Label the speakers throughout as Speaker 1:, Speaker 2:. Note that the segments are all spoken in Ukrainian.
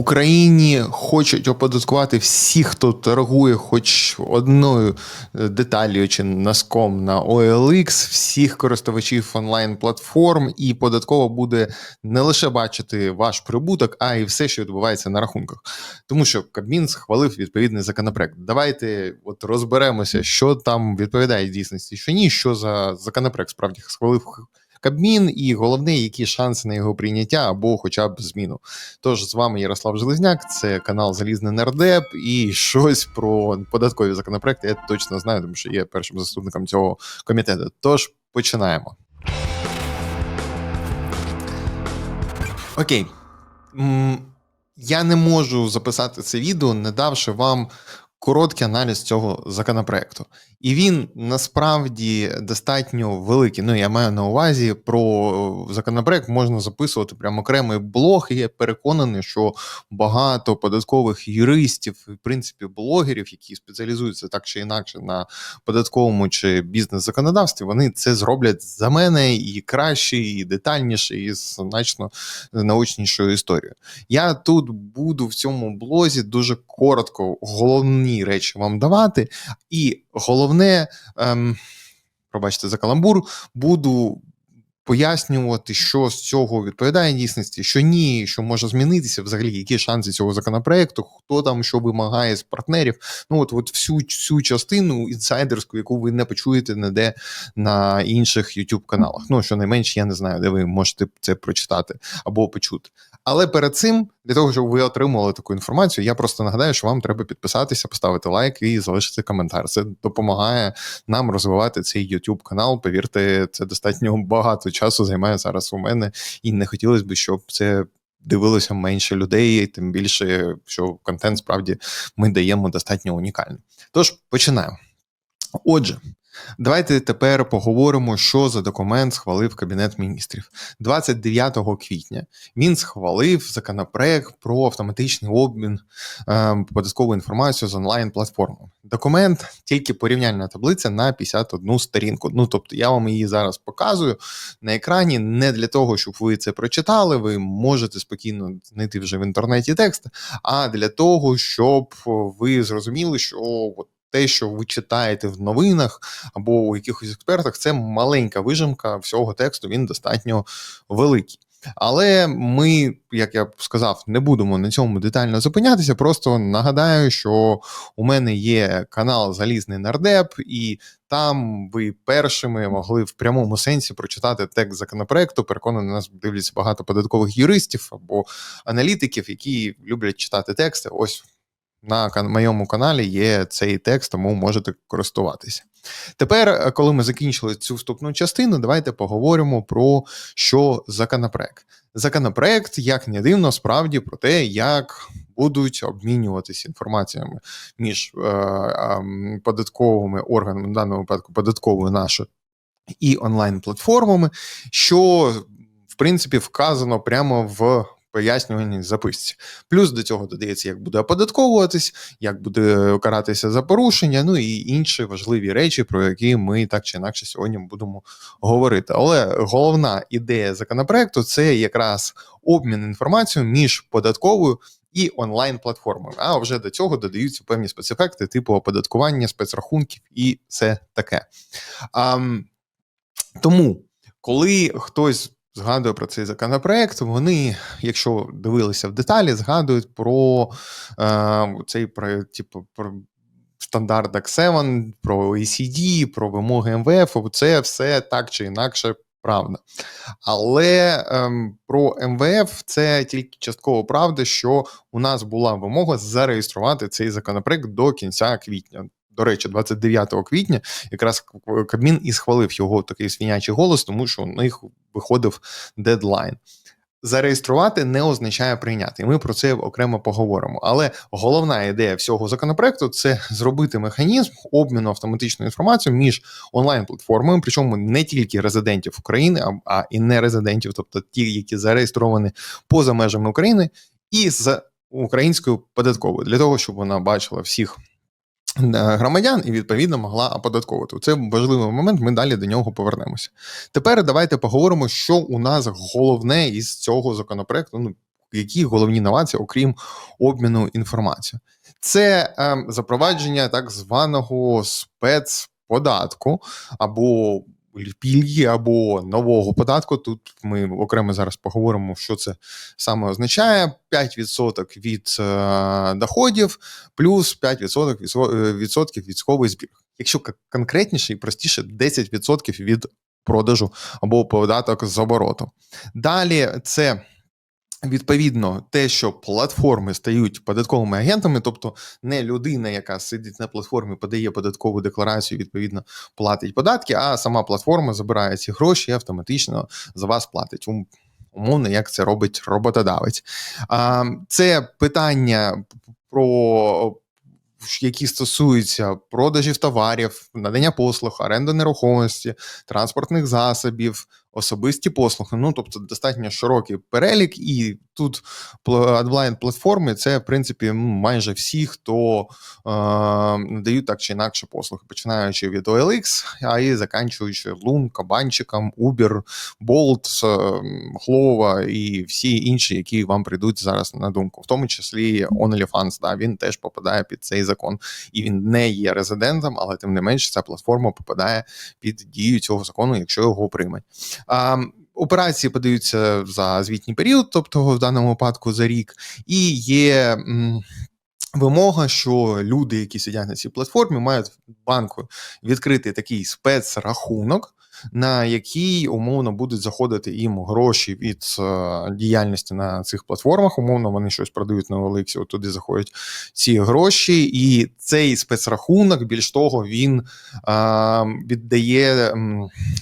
Speaker 1: Україні хочуть оподаткувати всіх, хто торгує хоч одною е, деталлю чи носком на OLX, всіх користувачів онлайн-платформ, і податково буде не лише бачити ваш прибуток, а й все, що відбувається на рахунках. Тому що Кабмін схвалив відповідний законопроект. Давайте от розберемося, що там відповідає дійсності, що ні, що за законопроект справді схвалив Кабмін, і головне, які шанси на його прийняття або хоча б зміну. Тож з вами Ярослав Железняк, це канал Залізний Нардеп, і щось про податкові законопроекти я точно знаю, тому що є першим заступником цього комітету. Тож починаємо. Окей. Я не можу записати це відео, не давши вам короткий аналіз цього законопроекту. І він насправді достатньо великий. Ну, я маю на увазі про законопроект можна записувати прямо окремий блог. І я переконаний, що багато податкових юристів, в принципі, блогерів, які спеціалізуються так чи інакше на податковому чи бізнес-законодавстві, вони це зроблять за мене і краще, і детальніше, і значно наочнішою історією. Я тут буду в цьому блозі дуже коротко, головні речі вам давати, і головне ем, пробачте за каламбур, буду пояснювати, що з цього відповідає дійсності, що ні, що може змінитися, взагалі, які шанси цього законопроекту, хто там що вимагає з партнерів. Ну от от всю цю частину інсайдерську, яку ви не почуєте ніде на інших youtube каналах. Ну що найменше, я не знаю, де ви можете це прочитати або почути. Але перед цим, для того, щоб ви отримували таку інформацію, я просто нагадаю, що вам треба підписатися, поставити лайк і залишити коментар. Це допомагає нам розвивати цей YouTube канал. Повірте, це достатньо багато часу займає зараз у мене, і не хотілося б, щоб це. Дивилося менше людей, тим більше, що контент справді ми даємо достатньо унікальний. Тож починаємо. Отже, Давайте тепер поговоримо, що за документ схвалив Кабінет міністрів. 29 квітня він схвалив законопроект про автоматичний обмін е, податковою інформацією з онлайн-платформами. Документ тільки порівняльна таблиця на 51 сторінку. Ну тобто я вам її зараз показую на екрані, не для того, щоб ви це прочитали. Ви можете спокійно знайти вже в інтернеті текст, а для того, щоб ви зрозуміли, що от те, що ви читаєте в новинах або у якихось експертах, це маленька вижимка всього тексту, він достатньо великий. Але ми, як я сказав, не будемо на цьому детально зупинятися. Просто нагадаю, що у мене є канал Залізний Нардеп, і там ви першими могли в прямому сенсі прочитати текст законопроекту. Переконаний, нас дивляться багато податкових юристів або аналітиків, які люблять читати тексти. Ось на моєму каналі є цей текст, тому можете користуватися. Тепер, е, коли ми закінчили цю вступну частину, давайте поговоримо про що законопроект. Законопроект, як не дивно, справді про те, як будуть обмінюватися інформаціями між е, е, податковими органами, в даному випадку податковою нашою і онлайн-платформами, що в принципі вказано прямо в пояснювальній записці. Плюс до цього додається, як буде оподатковуватись, як буде каратися за порушення, ну і інші важливі речі, про які ми так чи інакше сьогодні будемо говорити. Але головна ідея законопроекту це якраз обмін інформацією між податковою. І онлайн-платформами, а вже до цього додаються певні спецефекти, типу оподаткування, спецрахунків і все таке. А, Тому, коли хтось згадує про цей законопроект. Вони, якщо дивилися в деталі, згадують про е, цей про, типу, про стандарт DAC7, про OECD, про вимоги МВФ. Це все так чи інакше. Правда. Але ем, про МВФ це тільки частково правда, що у нас була вимога зареєструвати цей законопроект до кінця квітня. До речі, 29 квітня якраз Кабмін і схвалив його такий свинячий голос, тому що у них виходив дедлайн. Зареєструвати не означає прийняти, і ми про це окремо поговоримо. Але головна ідея всього законопроекту це зробити механізм обміну автоматичною інформацією між онлайн-платформами, причому не тільки резидентів України, а і не резидентів, тобто ті, які зареєстровані поза межами України, і з українською податковою для того, щоб вона бачила всіх громадян і відповідно могла оподатковувати. Це важливий момент. Ми далі до нього повернемося. Тепер давайте поговоримо, що у нас головне із цього законопроекту. Ну які головні новації, окрім обміну інформацією. Це е, запровадження так званого спецподатку або пільги, або нового податку. Тут ми окремо зараз поговоримо, що це саме означає: 5% від е, доходів плюс 5% відсо- е, відсотків військовий збір. Якщо конкретніше і простіше, 10% від продажу або податок з обороту. Далі це. Відповідно, те, що платформи стають податковими агентами, тобто не людина, яка сидить на платформі, подає податкову декларацію, відповідно платить податки, а сама платформа забирає ці гроші і автоматично за вас платить. Умовно, як це робить роботодавець. Це питання про які стосуються продажів товарів, надання послуг, оренди нерухомості, транспортних засобів, особисті послуги. Ну тобто достатньо широкий перелік, і тут адблайн платформи це в принципі майже всі, хто е, надають так чи інакше послуги, починаючи від OLX, а і заканчуючи Loom, Кабанчиком, Uber, Bolt, е, Хлова і всі інші, які вам прийдуть зараз на думку, в тому числі OnlyFans, да, він теж попадає під цей закон, і він не є резидентом, але тим не менш ця платформа попадає під дію цього закону, якщо його приймуть. Операції подаються за звітній період, тобто в даному випадку за рік, і є вимога, що люди, які сидять на цій платформі, мають банку відкрити такий спецрахунок, на який умовно будуть заходити їм гроші від е, діяльності на цих платформах. Умовно, вони щось продають на OLX, от туди заходять ці гроші, і цей спецрахунок, більш того, він а, віддає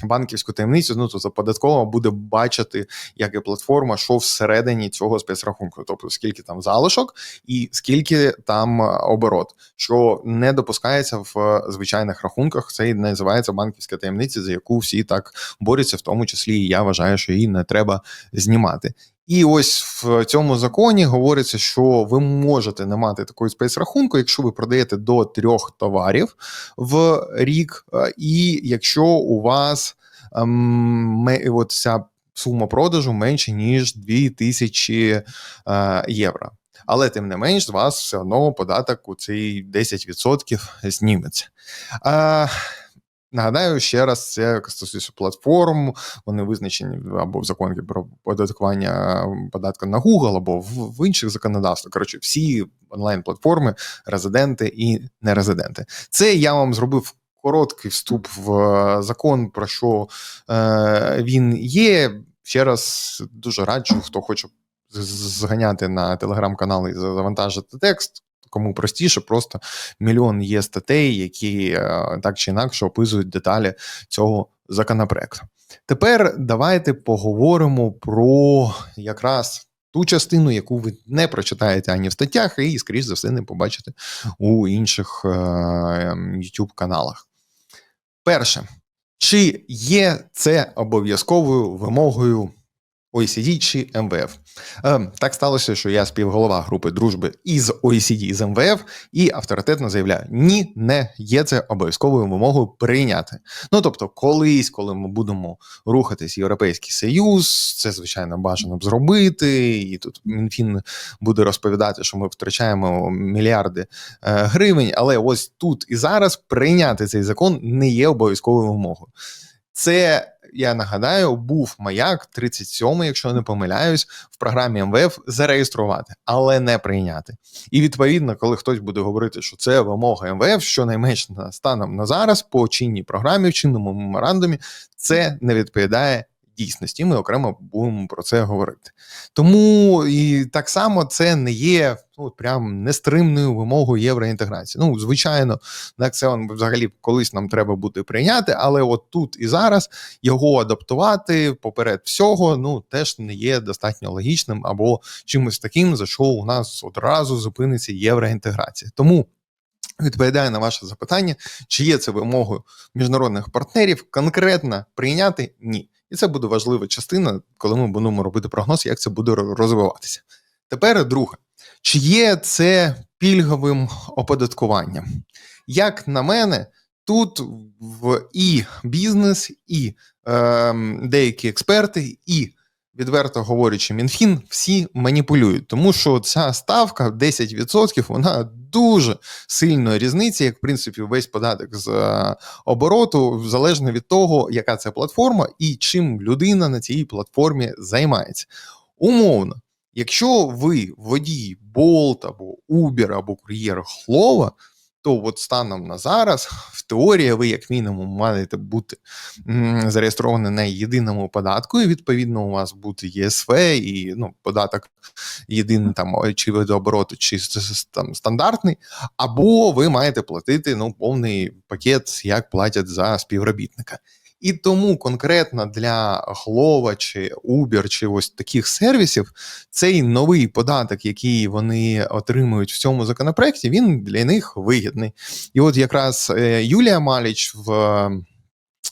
Speaker 1: банківську таємницю. Ну тобто податкова буде бачити, як і платформа, що всередині цього спецрахунку, тобто скільки там залишок і скільки там е, оборот, що не допускається в е, звичайних рахунках. Це і називається банківська таємниця, за яку всі так борються, в тому числі і я вважаю, що її не треба знімати. І ось в цьому законі говориться, що ви можете не мати такої спецрахунку, якщо ви продаєте до трьох товарів в рік, е, і якщо у вас ем, от ця сума продажу менше ніж 2000 е, євро. Але тим не менш, з вас все одно податок у цей 10% зніметься. Е, Нагадаю ще раз, це стосується платформ, вони визначені або в законі про податкування податка на Google, або в, інших законодавствах. Коротше, всі онлайн-платформи, резиденти і нерезиденти. Це я вам зробив. Короткий вступ в е, закон, про що е, він є. Ще раз дуже раджу, хто хоче зганяти на телеграм-канал і завантажити текст. Кому простіше, просто мільйон є статей, які е, так чи інакше описують деталі цього законопроекту. Тепер давайте поговоримо про якраз ту частину, яку ви не прочитаєте ані в статтях, і, скоріш за все, не побачите у інших е, youtube каналах. Перше, чи є це обов'язковою вимогою OECD чи МВФ? Е, так сталося, що я співголова групи дружби із OECD з МВФ, і авторитетно заявляю: ні, не є це обов'язковою вимогою прийняти. Ну тобто, колись, коли ми будемо рухатись Європейський Союз, це звичайно бажано б зробити. І тут Мінфін буде розповідати, що ми втрачаємо мільярди е, гривень. Але ось тут і зараз прийняти цей закон не є обов'язковою вимогою. Це я нагадаю, був маяк 37, якщо не помиляюсь, в програмі МВФ зареєструвати, але не прийняти. І відповідно, коли хтось буде говорити, що це вимога МВФ, щонайменш на станом на зараз по чинній програмі, в чинному меморандумі, це не відповідає дійсності. Ми окремо будемо про це говорити. Тому і так само це не є ну прям нестримною вимогою євроінтеграції. Ну, звичайно, так це он взагалі колись нам треба буде прийняти, але от тут і зараз його адаптувати поперед всього, ну теж не є достатньо логічним або чимось таким, за що у нас одразу зупиниться євроінтеграція. Тому. Відповідаю на ваше запитання, чи є це вимогою міжнародних партнерів конкретно прийняти ні. І це буде важлива частина, коли ми будемо робити прогноз, як це буде розвиватися. Тепер друге, чи є це пільговим оподаткуванням? Як на мене, тут в і бізнес, і е, деякі експерти, і відверто говорячи, МінФін всі маніпулюють, тому що ця ставка 10% вона дуже сильно різниця, як в принципі весь податок з е, обороту, залежно від того, яка це платформа і чим людина на цій платформі займається. Умовно, якщо ви водій Bolt або Uber або кур'єр Хлова, то от станом на зараз, в теорії, ви, як мінімум, маєте бути зареєстровані на єдиному податку, і відповідно у вас буде ЄСВ і ну, податок єдиний там чи видообороту, чи там стандартний, або ви маєте платити ну, повний пакет, як платять за співробітника. І тому конкретно для Глова чи Uber, чи ось таких сервісів цей новий податок, який вони отримують в цьому законопроекті, він для них вигідний. І от якраз е, Юлія Маліч в.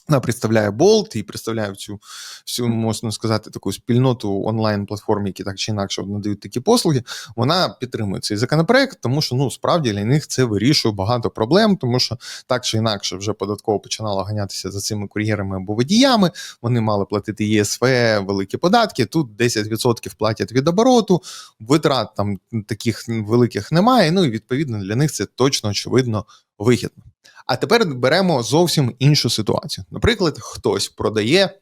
Speaker 1: Вона представляє Bolt і представляє цю всю, можна сказати, таку спільноту онлайн-платформ, які так чи інакше надають такі послуги. Вона підтримує цей законопроект, тому що ну справді для них це вирішує багато проблем, тому що так чи інакше вже податково починала ганятися за цими кур'єрами або водіями. Вони мали платити ЄСВ, великі податки. Тут 10% платять від обороту, витрат там таких великих немає. Ну і відповідно для них це точно очевидно вигідно. А тепер беремо зовсім іншу ситуацію. Наприклад, хтось продає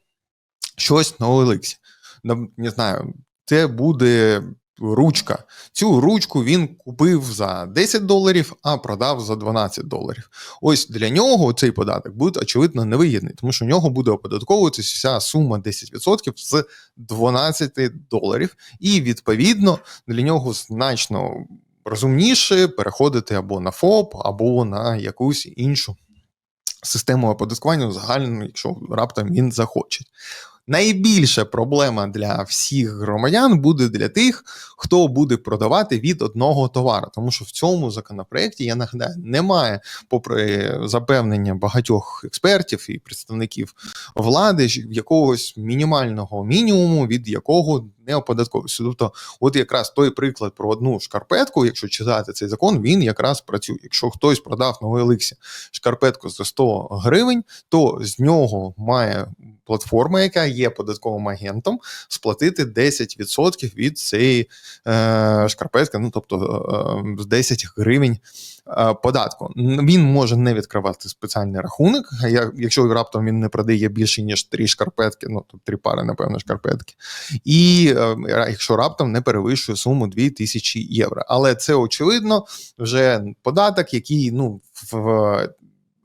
Speaker 1: щось на. Нам- Не знаю, це буде ручка. Цю ручку він купив за 10 доларів, а продав за 12 доларів. Ось для нього цей податок буде очевидно невигідний, тому що в нього буде оподатковуватися вся сума 10% з 12 доларів, і відповідно для нього значно розумніше переходити або на ФОП, або на якусь іншу систему оподаткування загальну, якщо раптом він захоче. Найбільша проблема для всіх громадян буде для тих, хто буде продавати від одного товару, тому що в цьому законопроекті я нагадаю, немає, попри запевнення багатьох експертів і представників влади, якогось мінімального мінімуму, від якого не оподатковується. Тобто, от якраз той приклад про одну шкарпетку, якщо читати цей закон, він якраз працює. Якщо хтось продав на OLX шкарпетку за 100 гривень, то з нього має платформа, яка є податковим агентом, сплатити 10% від цієї е, шкарпетки, ну тобто е, 10 гривень е, податку. Він може не відкривати спеціальний рахунок, якщо раптом він не продає більше ніж три шкарпетки, ну тобто три пари, напевно, шкарпетки. І е, якщо раптом не перевищує суму 2000 євро. Але це очевидно вже податок, який ну в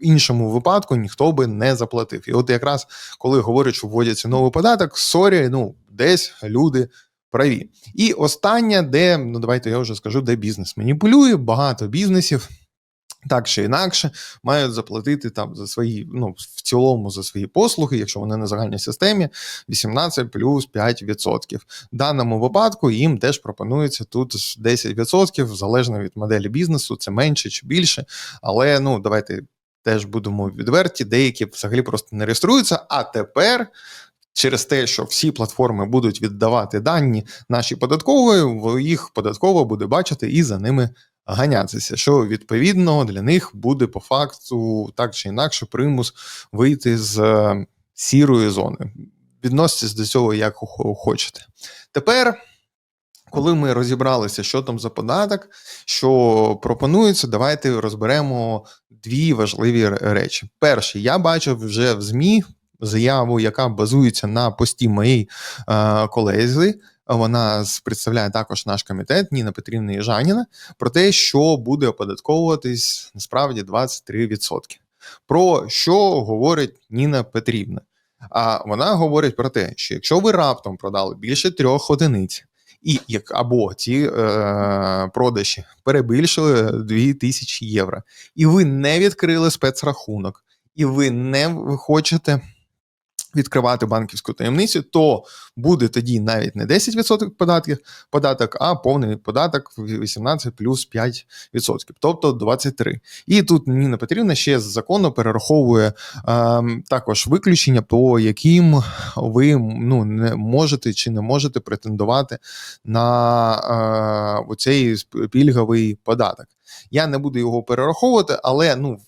Speaker 1: іншому випадку ніхто би не заплатив. І от якраз коли говорять, що вводяться новий податок, сорі, ну десь люди. Праві. І останнє, де, ну давайте я вже скажу, де бізнес маніпулює, багато бізнесів так чи інакше мають заплатити там за свої, ну в цілому за свої послуги, якщо вони на загальній системі, 18 плюс 5%. В даному випадку їм теж пропонується тут 10%, залежно від моделі бізнесу, це менше чи більше. Але ну давайте теж будемо відверті, деякі взагалі просто не реєструються. А тепер. Через те, що всі платформи будуть віддавати дані наші податкової, їх податково буде бачити і за ними ганятися, що відповідно для них буде по факту так чи інакше примус вийти з е, сірої зони. Відноситесь до цього як хочете. Тепер, коли ми розібралися, що там за податок, що пропонується, давайте розберемо дві важливі речі. Перше, я бачив вже в ЗМІ заяву, яка базується на пості моєї е, колези. Вона представляє також наш комітет Ніна Петрівна Іжаніна про те, що буде оподатковуватись насправді 23%. Про що говорить Ніна Петрівна? А вона говорить про те, що якщо ви раптом продали більше трьох одиниць, і як або ці е, продажі перебільшили 2000 євро, і ви не відкрили спецрахунок, і ви не хочете відкривати банківську таємницю, то буде тоді навіть не 10% податків, податок, а повний податок 18 плюс 5%, тобто 23%. І тут Ніна Петрівна ще з закону перераховує е, також виключення, по яким ви ну, не можете чи не можете претендувати на е, оцей пільговий податок. Я не буду його перераховувати, але ну.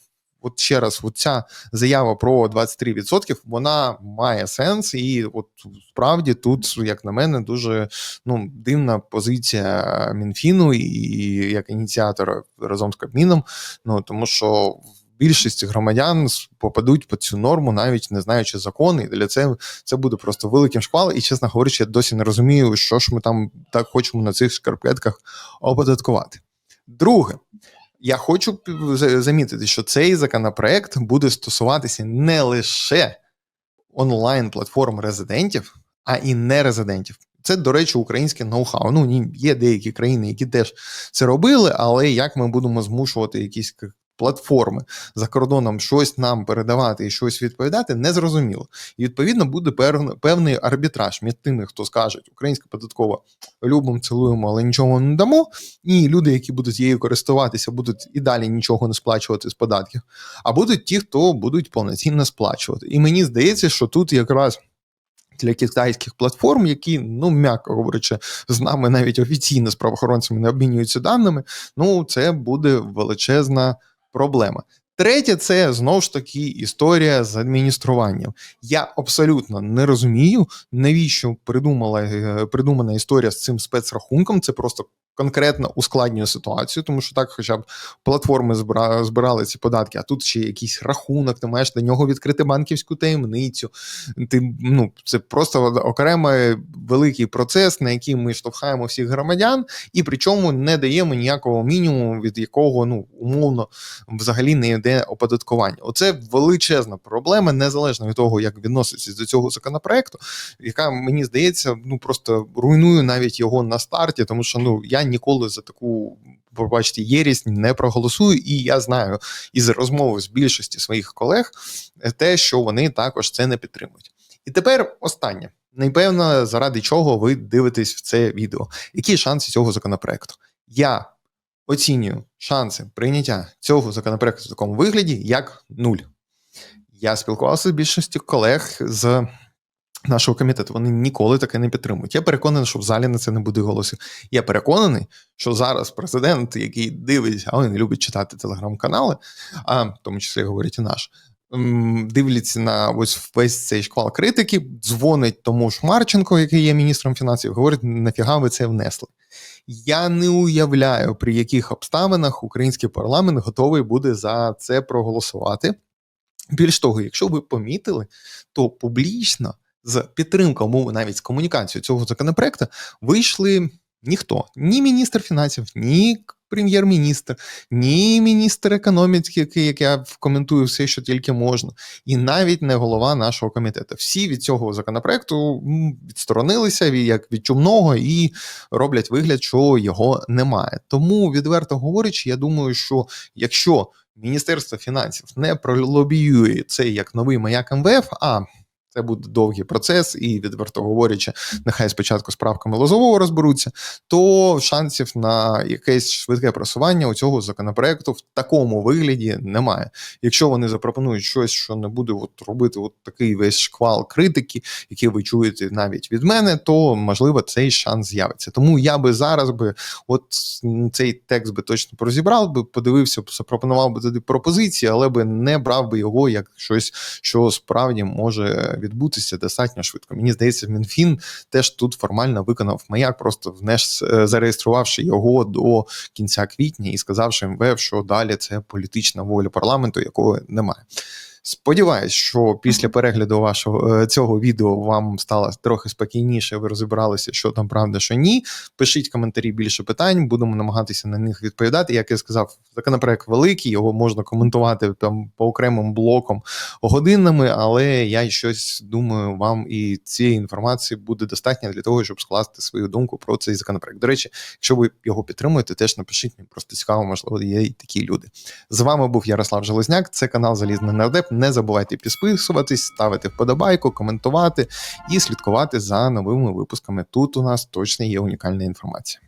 Speaker 1: От ще раз, от ця заява про 23%, вона має сенс, і от справді тут, як на мене, дуже ну дивна позиція Мінфіну і як ініціатора разом з Кабміном. Ну тому що більшість громадян попадуть по цю норму, навіть не знаючи закони. І для це це буде просто великим шквалом. І чесно говорячи, я досі не розумію, що ж ми там так хочемо на цих шкарпетках оподаткувати. Друге. Я хочу замітити, що цей законопроект буде стосуватися не лише онлайн-платформ резидентів, а і нерезидентів. Це, до речі, українське ноу-хау. Ну є деякі країни, які теж це робили, але як ми будемо змушувати якісь платформи за кордоном щось нам передавати і щось відповідати, не зрозуміло. І відповідно буде певний арбітраж між тими, хто скаже, українська податкова любимо, цілуємо, але нічого не дамо. І люди, які будуть її користуватися, будуть і далі нічого не сплачувати з податків. А будуть ті, хто будуть повноцінно сплачувати. І мені здається, що тут якраз. Для китайських платформ, які, ну м'яко говорячи, з нами навіть офіційно з правоохоронцями не обмінюються даними. Ну це буде величезна проблема. Третє, це знову ж таки історія з адмініструванням. Я абсолютно не розумію, навіщо придумала е, придумана історія з цим спецрахунком. Це просто конкретно ускладнює ситуацію, тому що так, хоча б платформи збирали ці податки, а тут ще якийсь рахунок, ти маєш до нього відкрити банківську таємницю. Ти ну це просто окремий великий процес, на який ми штовхаємо всіх громадян, і причому не даємо ніякого мінімуму, від якого ну умовно взагалі не йде оподаткування. Оце величезна проблема, незалежно від того, як відноситься до цього законопроекту, яка мені здається, ну просто руйнує навіть його на старті, тому що ну я ніколи за таку. Пробачте, єрість не проголосую, і я знаю із розмови з більшості своїх колег те, що вони також це не підтримують. І тепер останнє. Напевно, заради чого ви дивитесь в це відео. Які шанси цього законопроекту? Я оцінюю шанси прийняття цього законопроекту в такому вигляді як нуль. Я спілкувався з більшістю колег з нашого комітету. Вони ніколи таке не підтримують. Я переконаний, що в залі на це не буде голосів. Я переконаний, що зараз президент, який дивиться, а він любить читати телеграм-канали, а в тому числі говорить і наш. Дивляться на ось весь цей шквал критики, дзвонить тому ж Марченко, який є міністром фінансів, говорить, нафіга ви це внесли. Я не уявляю, при яких обставинах український парламент готовий буде за це проголосувати. Більш того, якщо ви помітили, то публічно з підтримкою мови навіть з комунікацією цього законопроекту вийшли ніхто, ні міністр фінансів, ні прем'єр-міністр, ні міністр економіки, як я коментую все, що тільки можна, і навіть не голова нашого комітету. Всі від цього законопроекту відсторонилися як від чумного і роблять вигляд, що його немає. Тому, відверто говорячи, я думаю, що якщо Міністерство фінансів не пролобіює цей як новий маяк МВФ, а це буде довгий процес, і відверто говорячи, нехай спочатку з правками Лозового розберуться, то шансів на якесь швидке просування у цього законопроекту в такому вигляді немає. Якщо вони запропонують щось, що не буде от робити от такий весь шквал критики, який ви чуєте навіть від мене, то можливо цей шанс з'явиться. Тому я би зараз би, от цей текст би точно розібрав би, подивився, запропонував би тоді пропозиції, але би не брав би його як щось, що справді може відбутися достатньо швидко. Мені здається, Мінфін теж тут формально виконав маяк, просто внеш е, зареєструвавши його до кінця квітня і сказавши МВФ, що далі це політична воля парламенту, якого немає. Сподіваюсь, що після перегляду вашого е, цього відео вам стало трохи спокійніше. Ви розібралися, що там правда, що ні. Пишіть коментарі більше питань, будемо намагатися на них відповідати. Як я сказав, законопроект великий, його можна коментувати там по окремим блокам годинами, але я щось думаю, вам і цієї інформації буде достатньо для того, щоб скласти свою думку про цей законопроект. До речі, якщо ви його підтримуєте, теж напишіть мені просто цікаво, можливо, є і такі люди. З вами був Ярослав Железняк. Це канал Залізний Нардеп. Не забувайте підписуватись, ставити вподобайку, коментувати і слідкувати за новими випусками. Тут у нас точно є унікальна інформація.